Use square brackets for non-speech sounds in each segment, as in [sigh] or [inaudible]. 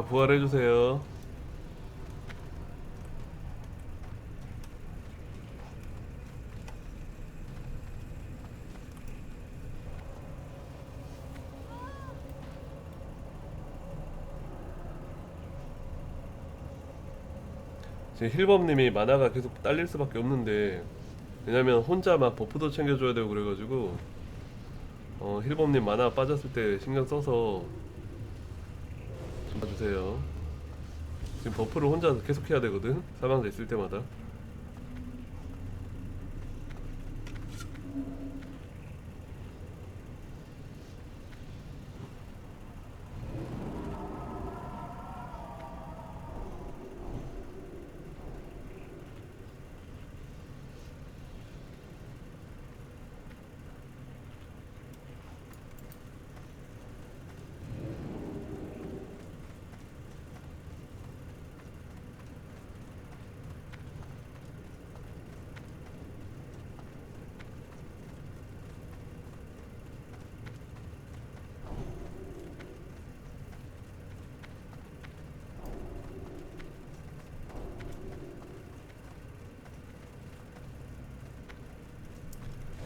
자 부활해주세요. 지금 힐범님이 만화가 계속 딸릴 수밖에 없는데 왜냐면 혼자 막 버프도 챙겨줘야 되고 그래가지고 어 힐범님 만화 빠졌을 때 신경 써서 좀 봐주세요. 지금 버프를 혼자 계속 해야 되거든. 사망자 있을 때마다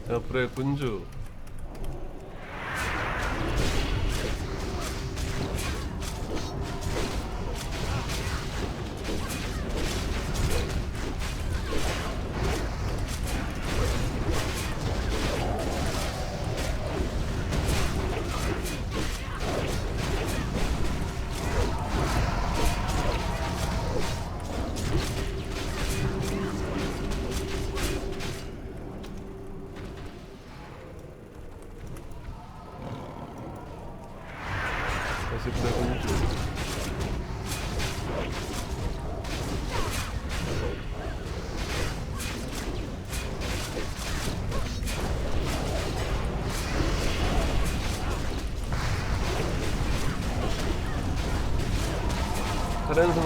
자 불의 군주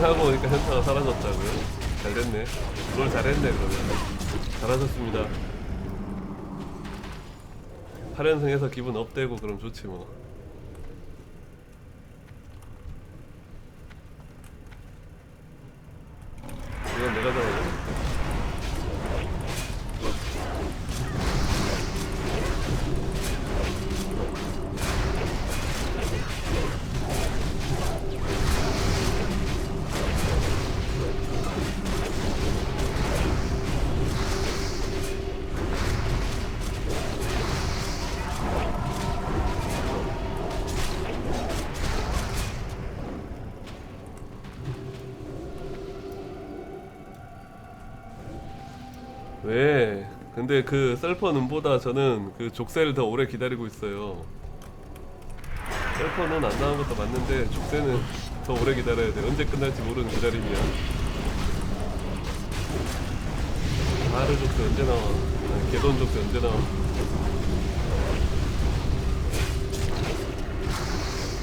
하고 오니까 현타가 사라졌다고요? 잘 됐네. 그걸 잘했네 그러면. 잘하셨습니다. 8연승해서 기분 업되고 그럼 좋지 뭐. 왜? 근데 그 셀퍼 눈보다 저는 그 족쇄를 더 오래 기다리고 있어요. 셀퍼는 안 나온 것도 맞는데 족쇄는 더 오래 기다려야 돼. 언제 끝날지 모르는 기다림이야. 하루 족쇄 언제 나와? 개돈 족쇄 언제 나와?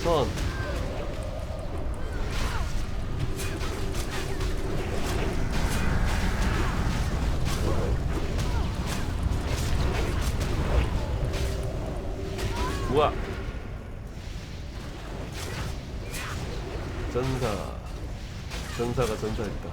선. 전사가 전사했다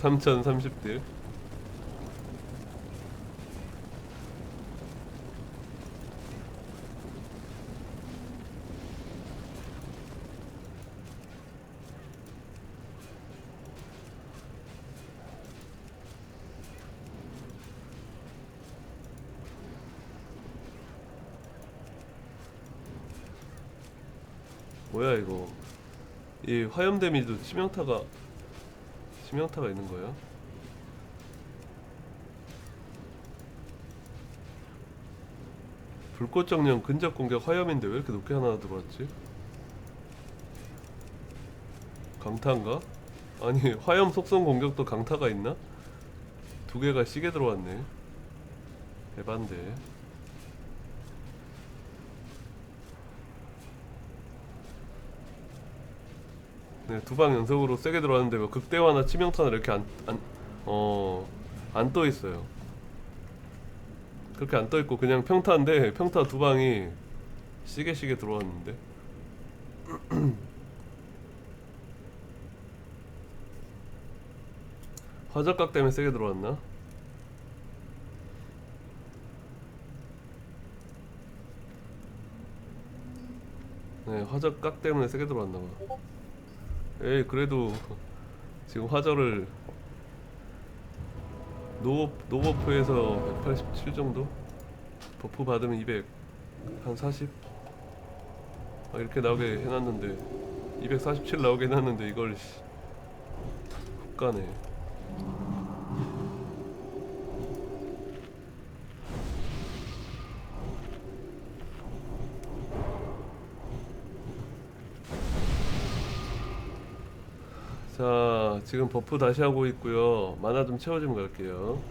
삼천 삼십 딜 뭐야 이거 이 화염 데미지도 치명타가 치명타가 있는 거야? 불꽃 정령 근접 공격 화염인데 왜 이렇게 높게 하나 들어왔지? 강타인가? 아니 [laughs] 화염 속성 공격도 강타가 있나? 두 개가 시계 들어왔네 대반데 네, 두 방 연속으로 세게 들어왔는데 뭐 극대화나 치명타나 이렇게 안, 안, 어, 안 떠 있어요. 그렇게 안 떠 있고 그냥 평타인데 평타 두 방이 시계 시계 들어왔는데. [clears throat] 화적각 때문에 세게 들어왔나? 네, 화적각 때문에 세게 들어왔나 봐. 에이 그래도 지금 화절을 노 노버프에서 187 정도 버프 받으면 200 한 40. 아, 이렇게 나오게 해놨는데 247 나오게 해놨는데 이걸 씨, 훅 가네. 자, 지금 버프 다시 하고 있고요. 만화 좀 채워주면 갈게요.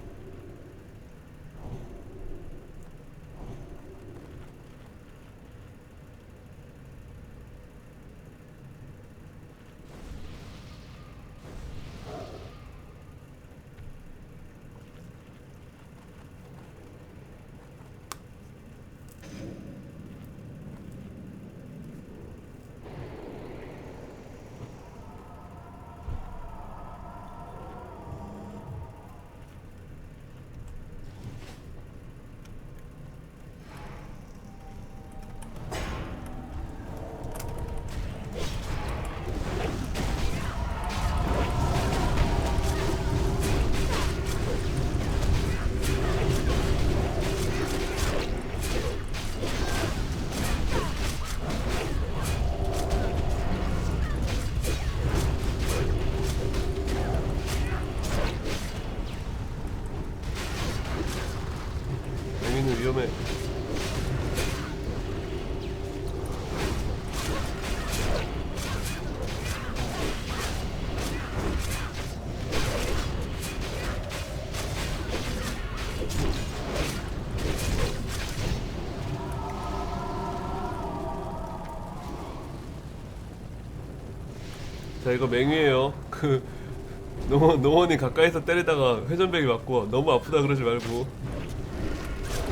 자 이거 맹위예요. 그 노원 노원이 가까이서 때리다가 회전백이 맞고 너무 아프다 그러지 말고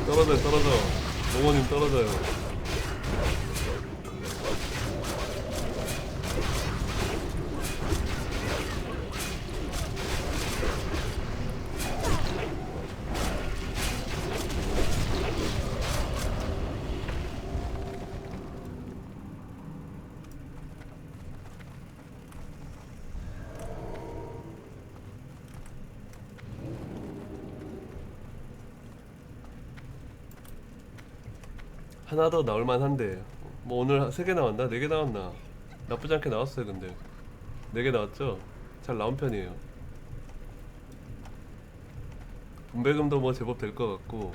떨어져 떨어져 노원님 떨어져요. 하나 더 나올 만 한데. 뭐 오늘 세 개 나왔나? 네 개 나왔나? 나쁘지 않게 나왔어요 근데. 네 개 나왔죠? 잘 나온 편이에요. 분배금도 뭐 제법 될 것 같고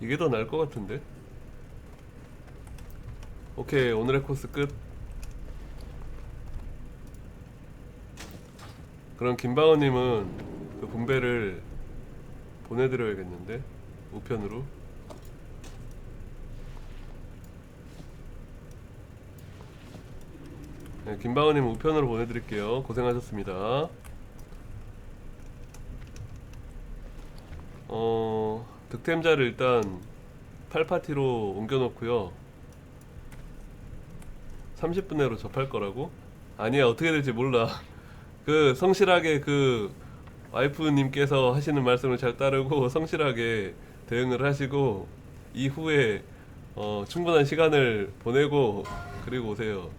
이게 더 나을 것 같은데? 오케이 오늘의 코스 끝. 그럼 김방어님은 그 분배를 보내드려야겠는데? 우편으로? 네, 김방어님 우편으로 보내드릴게요. 고생하셨습니다 어 득템자를 일단 8파티로 옮겨놓고요 30분 내로 접할 거라고? 아니야 어떻게 될지 몰라 [laughs] 그 성실하게 그 와이프님께서 하시는 말씀을 잘 따르고 [laughs] 성실하게 대응을 하시고 이후에 어, 충분한 시간을 보내고 그리고 오세요.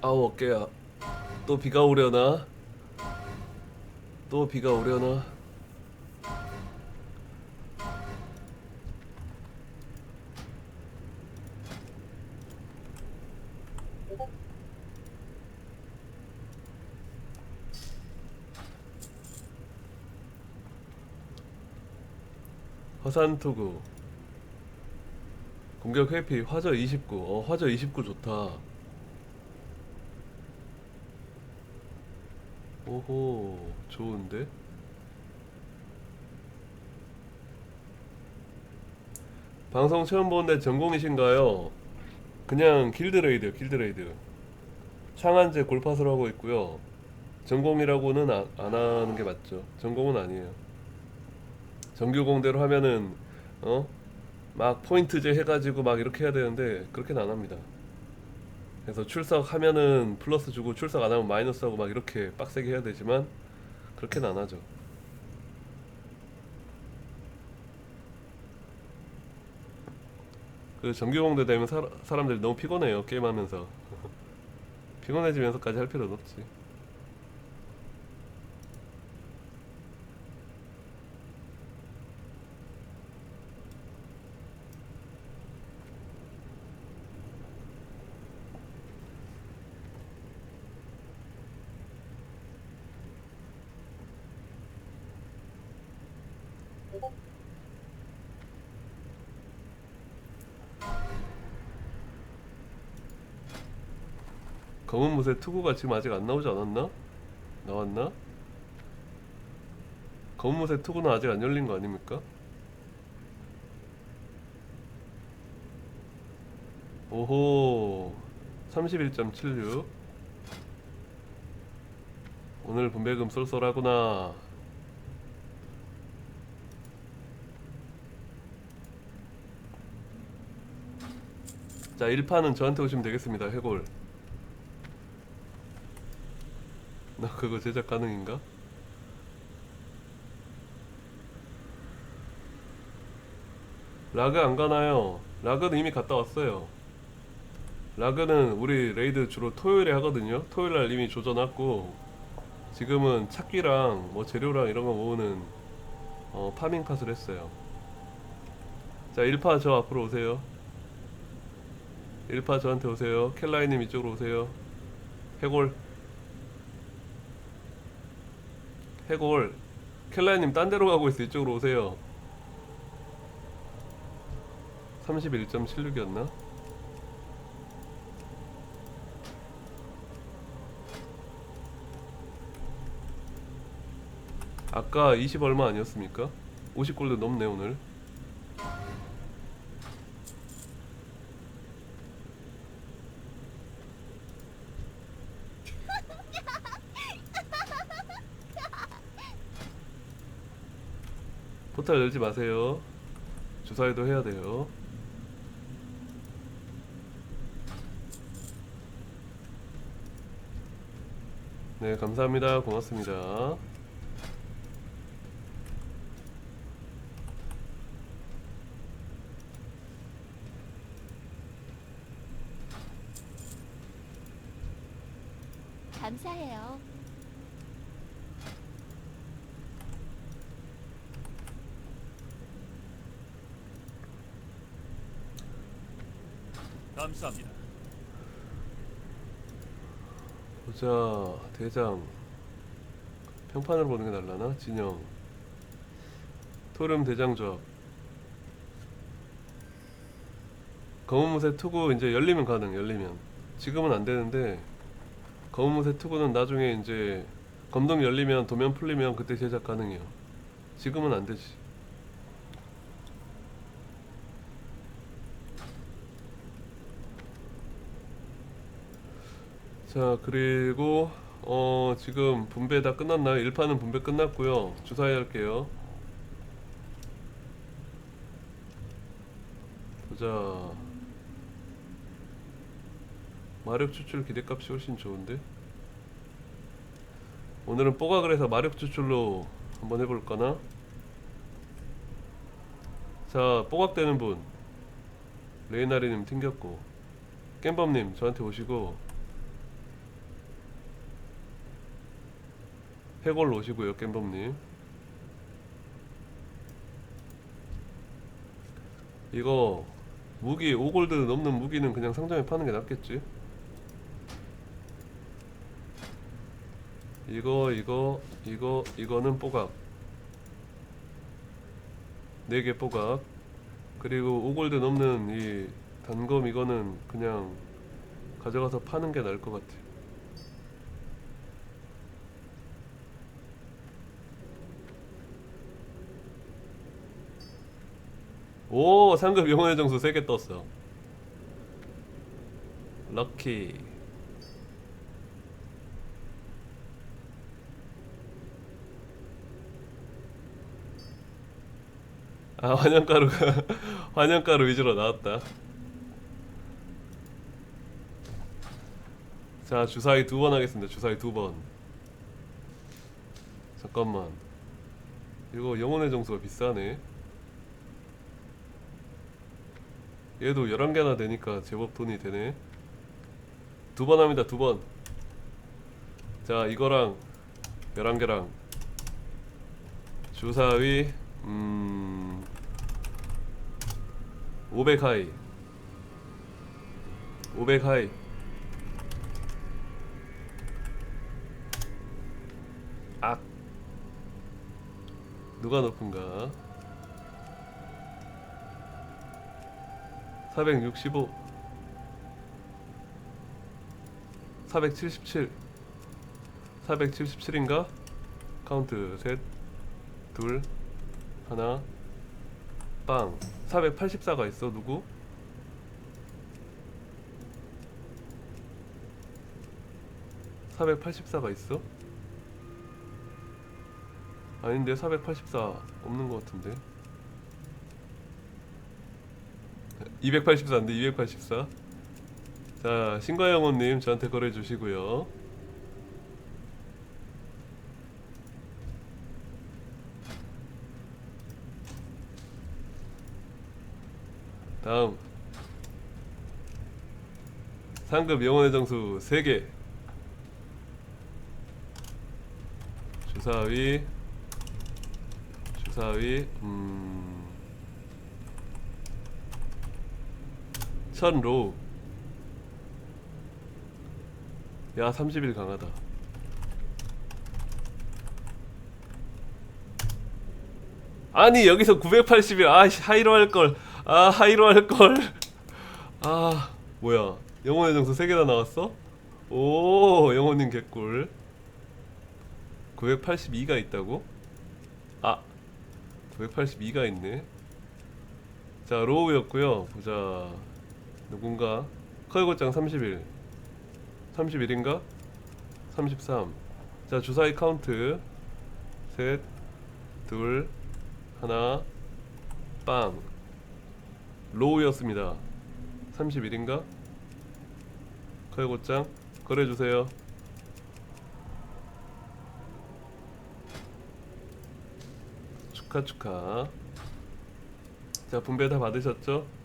아우 어깨야. 또 비가 오려나? 또 비가 오려나? 허산투구 공격 회피 화저 29 어 화저 29 좋다 오호 좋은데? 방송 처음 보는데 전공이신가요? 그냥 길드레이드요 길드레이드. 상한제 골파스로 하고 있고요. 전공이라고는 아- 안 하는 게 맞죠. 전공은 아니에요. 정규공대로 하면은 어? 막 포인트제 해가지고 막 이렇게 해야 되는데 그렇게는 안 합니다 그래서 출석하면은 플러스 주고 출석 안 하면 마이너스 하고 막 이렇게 빡세게 해야 되지만 그렇게는 안 하죠. 그 정규공대 되면 사, 사람들이 너무 피곤해요 게임하면서 [laughs] 피곤해지면서까지 할 필요는 없지. 검은 무쇠 투구가 지금 아직 안 나오지 않았나? 나왔나? 검은 무쇠 투구는 아직 안 열린 거 아닙니까? 오호 31.76 오늘 분배금 쏠쏠하구나 자 1판은 저한테 오시면 되겠습니다 해골 나 그거 제작 가능인가? 라그 안 가나요? 라그는 이미 갔다 왔어요. 라그는 우리 레이드 주로 토요일에 하거든요. 토요일 날 이미 조져놨고 지금은 찾기랑 뭐 재료랑 이런 거 모으는 어, 파밍 팟을 했어요. 자, 1파 저 앞으로 오세요. 1파 저한테 오세요. 켈라이님 이쪽으로 오세요. 해골. 해골. 켈라이님 딴 데로 가고 있어. 이쪽으로 오세요. 31.76이었나? 아까 20 얼마 아니었습니까? 50골드 넘네 오늘. 포탈 열지 마세요. 주사위도 해야 돼요. 네, 감사합니다. 고맙습니다. 감사합니다. 보자 대장. 평판을 보는 게 날라나? 진영. 토름 대장 조합. 검은 무쇠 투구 이제 열리면 가능 열리면. 지금은 안 되는데 검은 무쇠 투구는 나중에 이제 검동 열리면 도면 풀리면 그때 제작 가능해요. 지금은 안 되지 자 그리고 어 지금 분배 다 끝났나요? 1파는 분배 끝났고요. 주사위 할게요. 보자. 마력 추출 기대값이 훨씬 좋은데? 오늘은 뽀각을 해서 마력 추출로 한번 해볼까나? 자 뽀각되는 분. 레이나리님 튕겼고. 깸범님 저한테 오시고 해골 오시고요 깸범님. 이거 무기 5골드 넘는 무기는 그냥 상점에 파는 게 낫겠지? 이거 이거 이거 이거는 뽀각 4개 뽀각 그리고 5골드 넘는 이 단검 이거는 그냥 가져가서 파는 게 나을 것 같아 오 상급 영혼의 정수 3개 떴어. 럭키. 아 환영가루가 [laughs] 환영가루 위주로 나왔다. 자 주사위 두 번 하겠습니다. 주사위 두번. 잠깐만. 이거 영혼의 정수가 비싸네 얘도 11개나 되니까 제법 돈이 되네. 두 번 합니다 두번자 이거랑 11개랑. 주사위 음... 500 하이. 500 하이. 악. 누가 높은가 465 477 477인가? 카운트 셋, 둘, 하나, 빵 484가 있어 누구? (484가) 있어? 아닌데 (484) 없는 것 같은데 284인데 284. 자, 신과영호님 저한테 거래 주시고요. 다음 상급 영혼의 정수 3개 주사위 주사위 음 천로. 야 30일 강하다. 아니 여기서 980일 아 씨, 하이로 할걸. 아 하이로 할걸. 아 뭐야. 영혼의 정수 3개나 나왔어? 오 영혼님 개꿀. 982가 있다고? 아 982가 있네. 자 로우였고요. 보자 누군가? 커이고장 30일. 31인가? 33자 주사위 카운트. 셋 둘 하나 빵. 로우였습니다. 31인가? 커이고장 거래주세요. 축하 축하. 자 분배 다 받으셨죠?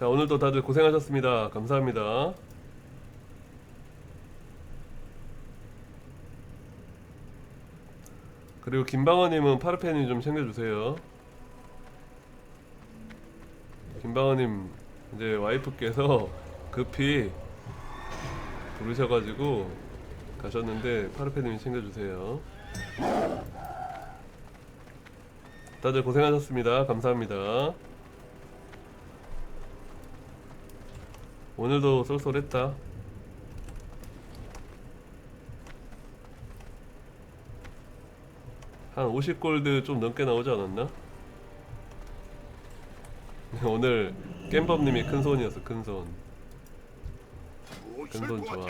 자 오늘도 다들 고생하셨습니다 감사합니다 그리고 김방어님은 파르페님 좀 챙겨주세요 김방어님 이제 와이프께서 급히 부르셔가지고 가셨는데 파르페님이 챙겨주세요 다들 고생하셨습니다. 감사합니다. 오늘도 쏠쏠했다. 한 50골드 좀 넘게 나오지 않았나? 오늘 겜법님이 큰 손이었어 큰 손. 무엇을 근본 좋아.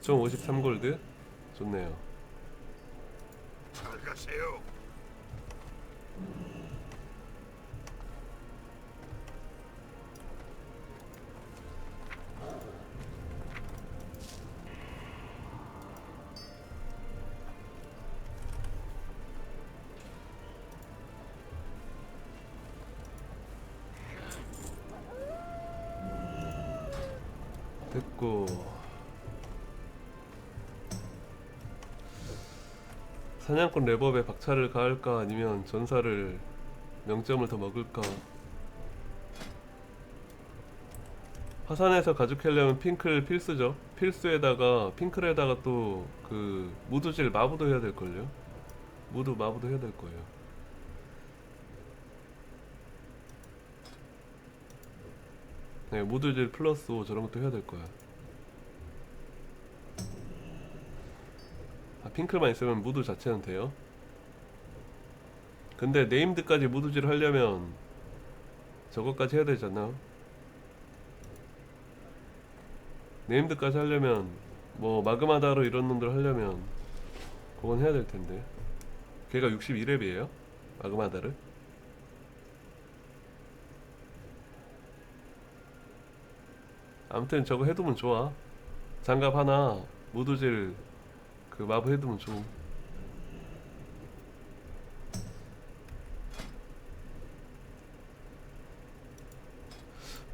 총 53골드 좋네요. 잘 가세요. 사냥꾼 랩업에 박차를 가할까 아니면 전사를 명점을 더 먹을까? 화산에서 가죽하려면 핑클 필수죠. 필수에다가 핑클에다가 또 그 무드질 마부도 해야 될걸요? 무드 마부도 해야 될 거예요. 네 무드질 플러스 오 저런 것도 해야 될 거야 핑클만 있으면 무드 자체는 돼요. 근데 네임드까지 무드질 하려면 저것까지 해야 되잖아. 네임드까지 하려면 뭐 마그마다로 이런 놈들 하려면 그건 해야 될 텐데. 걔가 62렙이에요? 마그마다를? 아무튼 저거 해두면 좋아. 장갑 하나, 무드질 그 마부 해두면 좋음.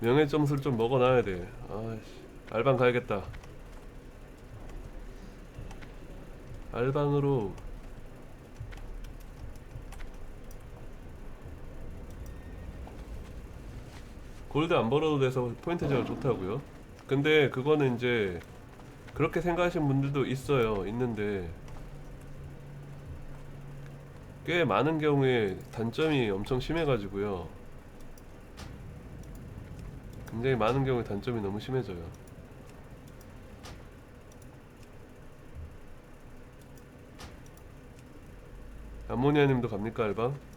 명예 점수를 좀 먹어놔야 돼. 아씨, 알방 가야겠다. 알방으로 골드 안 벌어도 돼서 포인트 제가 좋다고요. 근데 그거는 이제 그렇게 생각하시는 분들도 있어요. 있는데 꽤 많은 경우에 단점이 엄청 심해가지고요. 굉장히 많은 경우에 단점이 너무 심해져요. 암모니아님도 갑니까 알방?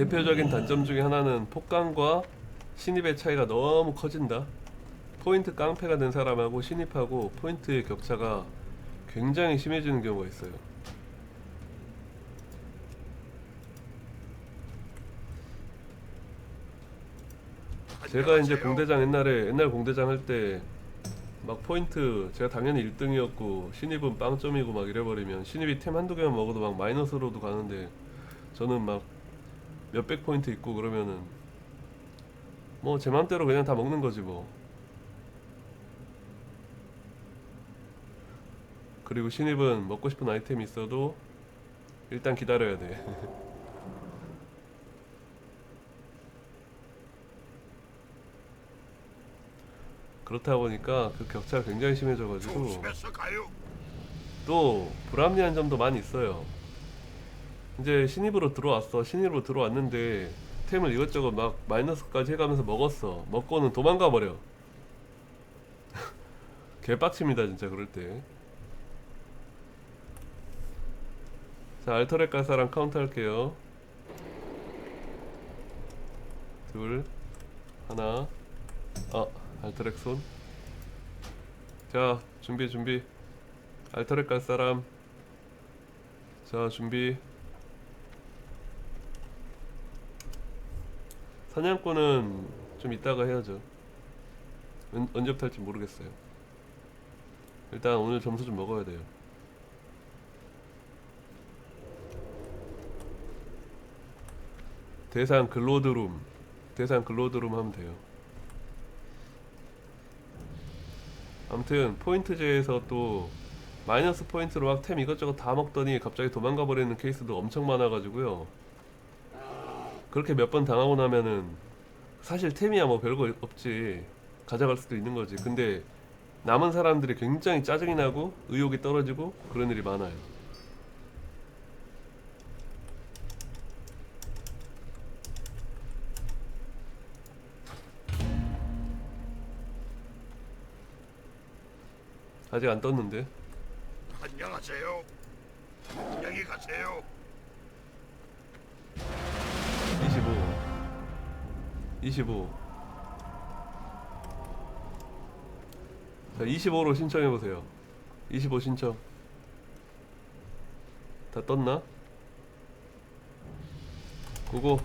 대표적인 단점 중에 하나는 폭감과 신입의 차이가 너무 커진다. 포인트 깡패가 된 사람하고 신입하고 포인트의 격차가 굉장히 심해지는 경우가 있어요. 제가 이제. 공대장 옛날에 옛날 공대장 할 때 막 포인트 제가 당연히 1등이었고 신입은 빵점이고 막 이래버리면 신입이 템 한두 개만 먹어도 막 마이너스로도 가는데 저는 막 몇백 포인트 있고 그러면은 뭐 제 맘대로 그냥 다 먹는 거지 뭐 그리고 신입은 먹고 싶은 아이템이 있어도 일단 기다려야 돼 [laughs] 그렇다 보니까 그 격차가 굉장히 심해져가지고. 또 불합리한 점도 많이 있어요. 이제 신입으로 들어왔어. 신입으로 들어왔는데 템을 이것저것 막 마이너스까지 해가면서 먹었어. 먹고는 도망가 버려. [laughs] 개빡칩니다 진짜 그럴 때. 자 알터렉 가사랑 카운트 할게요. 둘, 하나, 아 알터렉 손. 자 준비 준비. 알터렉 갈 사람 자 준비 사냥꾼은 좀 이따가 해야죠. 언, 언제부터 할지 모르겠어요. 일단 오늘 점수 좀 먹어야 돼요. 대상 글로드룸 대상 글로드룸 하면 돼요. 아무튼 포인트제에서 또 마이너스 포인트로 막 템 이것저것 다 먹더니 갑자기 도망가 버리는 케이스도 엄청 많아가지고요. 그렇게 몇 번 당하고 나면은 사실 템이야 뭐 별거 없지 가져갈 수도 있는 거지. 근데 남은 사람들이 굉장히 짜증이 나고 의욕이 떨어지고 그런 일이 많아요. 아직 안 떴는데. 안녕하세요. 안녕히 가세요. 25 25 자, 25로 신청해 보세요. 25 신청. 다 떴나? 고고.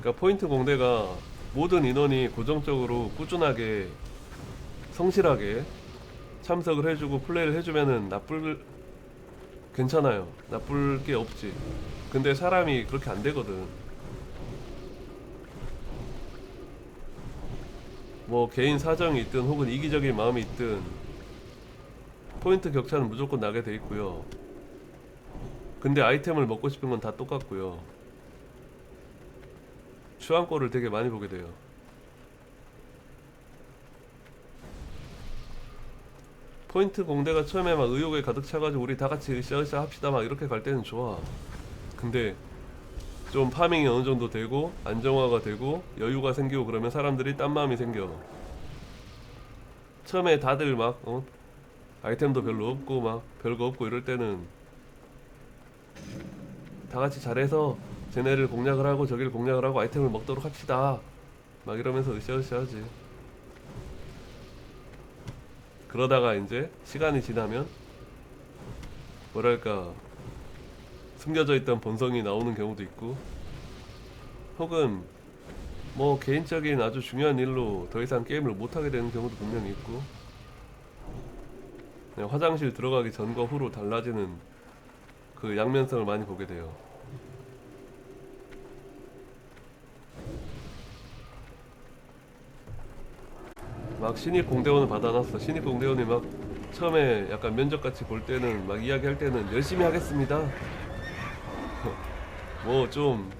그러니까 포인트 공대가 모든 인원이 고정적으로 꾸준하게 성실하게 참석을 해주고 플레이를 해주면은 나쁠 괜찮아요. 나쁠 게 없지. 근데 사람이 그렇게 안 되거든. 뭐 개인 사정이 있든 혹은 이기적인 마음이 있든 포인트 격차는 무조건 나게 돼 있고요. 근데 아이템을 먹고 싶은 건 다 똑같고요. 추한골을 되게 많이 보게 돼요. 포인트 공대가 처음에 막 의욕에 가득 차가지고 우리 다 같이 으쌰으쌰 합시다 막 이렇게 갈 때는 좋아. 근데 좀 파밍이 어느 정도 되고 안정화가 되고 여유가 생기고 그러면 사람들이 딴 마음이 생겨. 처음에 다들 막 어? 아이템도 별로 없고 막 별거 없고 이럴 때는 다 같이 잘해서 쟤네를 공략을 하고 저기를 공략을 하고 아이템을 먹도록 합시다. 막 이러면서 으쌰으쌰 하지. 그러다가 이제 시간이 지나면 뭐랄까 숨겨져 있던 본성이 나오는 경우도 있고 혹은 뭐 개인적인 아주 중요한 일로 더 이상 게임을 못 하게 되는 경우도 분명히 있고 그냥 화장실 들어가기 전과 후로 달라지는 그 양면성을 많이 보게 돼요. 막 신입 공대원을 받아놨어. 신입 공대원이 막 처음에 약간 면접같이 볼 때는 막 이야기할 때는 열심히 하겠습니다. [laughs] 뭐 좀